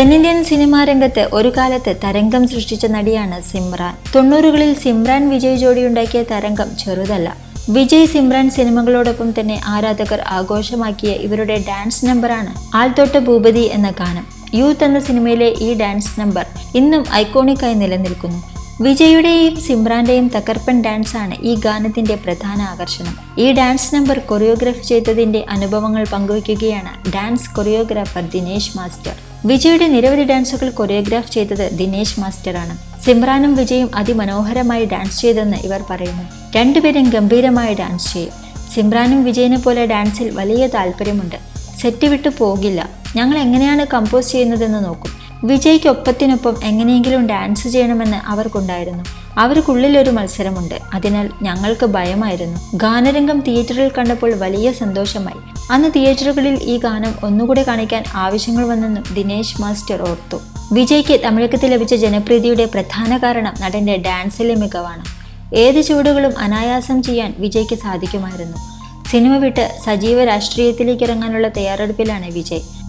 തെന്നിന്ത്യൻ സിനിമാ രംഗത്ത് ഒരു കാലത്ത് തരംഗം സൃഷ്ടിച്ച നടിയാണ് സിമ്രാൻ. തൊണ്ണൂറുകളിൽ സിമ്രാൻ വിജയ് ജോഡിയുണ്ടാക്കിയ തരംഗം ചെറുതല്ല. വിജയ് സിമ്രാൻ സിനിമകളോടൊപ്പം തന്നെ ആരാധകർ ആഘോഷമാക്കിയ ഇവരുടെ ഡാൻസ് നമ്പറാണ് ആൾത്തോട്ട ഭൂപതി എന്ന ഗാനം. യൂത്ത് എന്ന സിനിമയിലെ ഈ ഡാൻസ് നമ്പർ ഇന്നും ഐക്കോണിക്കായി നിലനിൽക്കുന്നു. വിജയുടെയും സിമ്രാന്റെയും തകർപ്പൻ ഡാൻസാണ് ഈ ഗാനത്തിന്റെ പ്രധാന ആകർഷണം. ഈ ഡാൻസ് നമ്പർ കൊറിയോഗ്രാഫ് ചെയ്തതിന്റെ അനുഭവങ്ങൾ പങ്കുവയ്ക്കുകയാണ് ഡാൻസ് കൊറിയോഗ്രാഫർ ദിനേശ് മാസ്റ്റർ. വിജയുടെ നിരവധി ഡാൻസുകൾ കൊറിയോഗ്രാഫ് ചെയ്തത് ദിനേശ് മാസ്റ്ററാണ് സിമ്രാനും വിജയും അതിമനോഹരമായി ഡാൻസ് ചെയ്തെന്ന് ഇവർ പറയുന്നു. രണ്ടുപേരും ഗംഭീരമായി ഡാൻസ് ചെയ്യും. സിമ്രാനും വിജയനെ പോലെ ഡാൻസിൽ വലിയ താല്പര്യമുണ്ട്. സെറ്റ് വിട്ടു പോകില്ല. ഞങ്ങൾ എങ്ങനെയാണ് കമ്പോസ് ചെയ്യുന്നതെന്ന് നോക്കും. വിജയ്ക്ക് ഒപ്പത്തിനൊപ്പം എങ്ങനെയെങ്കിലും ഡാൻസ് ചെയ്യണമെന്ന് അവർക്കുണ്ടായിരുന്നു. അവർക്കുള്ളിൽ ഒരു മത്സരമുണ്ട്. അതിനാൽ ഞങ്ങൾക്ക് ഭയമായിരുന്നു. ഗാനരംഗം തിയേറ്ററിൽ കണ്ടപ്പോൾ വലിയ സന്തോഷമായി. അന്ന് തിയേറ്ററുകളിൽ ഈ ഗാനം ഒന്നുകൂടെ കാണിക്കാൻ ആവശ്യങ്ങൾ വന്നെന്നും ദിനേശ് മാസ്റ്റർ ഓർത്തു. വിജയ്ക്ക് തമിഴകത്ത് ലഭിച്ച ജനപ്രീതിയുടെ പ്രധാന കാരണം നടന്റെ ഡാൻസിലെ മികവാണ്. ഏത് ചുവടുകളും അനായാസം ചെയ്യാൻ വിജയ്ക്ക് സാധിക്കുമായിരുന്നു. സിനിമ വിട്ട് സജീവ രാഷ്ട്രീയത്തിലേക്ക് ഇറങ്ങാനുള്ള തയ്യാറെടുപ്പിലാണ് വിജയ്.